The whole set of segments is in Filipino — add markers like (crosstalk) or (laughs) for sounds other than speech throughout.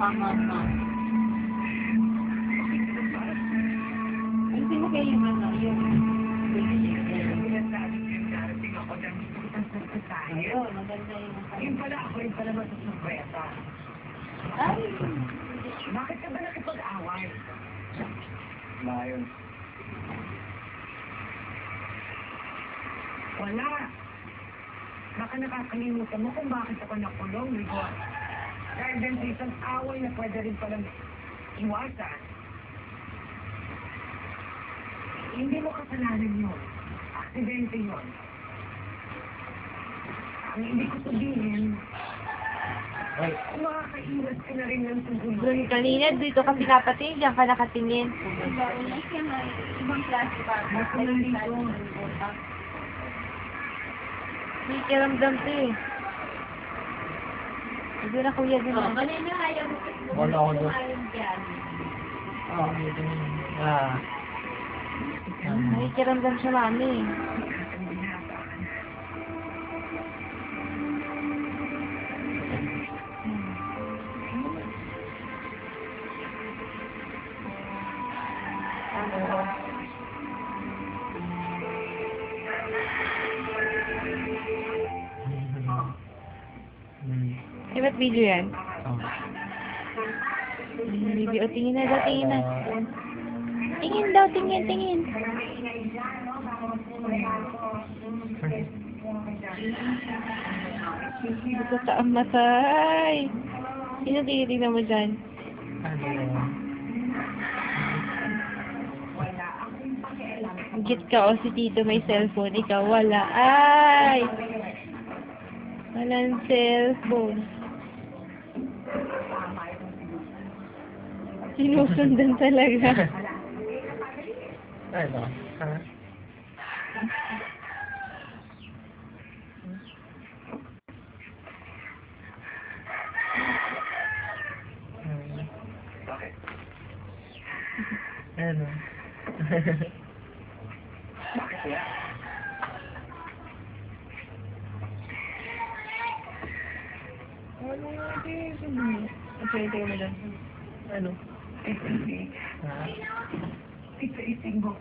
mama. Hindi mo kayo yung ano, yung... Ayun, maganda. Yung pala ako yung pala masusurpresa. Ay, Bakit ka ba nakipag-away? Mayon. Wala. Baka nakakalimutan mo kung bakit ako nakulong, Rigor. Sa isang away na pwede rin palang iwasan. Hindi mo kasalanan yun. Aksidente yun. Ang hindi ko sabihin, Ay, makakaiwas ka na rin ng susunod. Doon kanina, dito ka pinapatingin, diyan ka nakatingin. ibang klase pa. Basta nandito. May kiramdam to eh. Hindi na kuya din Oh, ah. kanina ayaw. Wala ako doon. Ayaw dyan. ah, May kiramdam siya mami. hmm. Eh, ba't video yan? Oh. Hmm, Video, oh, tingin na daw, tingin na. Tingin daw, tingin, tingin. Ito sa amatay. Sino tinitingnan mo dyan? Ano? Git ka o si Tito may cellphone, ikaw wala. Ay! Walang cellphone. Sinusundan talaga. Ano? Ha? Hmm. Bakit? Ano? Bakit (laughs) Ano nga, di, sabi. Okay, tayo mo dyan. Ano? Hindi. Ha? Ito-iting mo.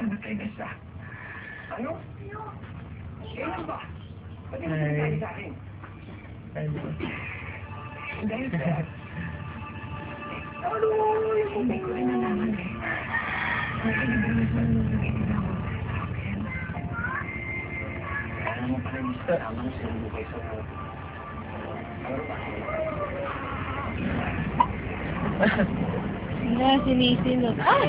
Namatay na siya. Ano? Kailan ba? Hindi Ay. sinabi sa akin? Ano? Dahil sa... Ano? Hindi ko rin nalaman eh. Inibinusan mo ng itinawag mo yung kasama mo sa buhay sa? Wala, sinisinot. Ay!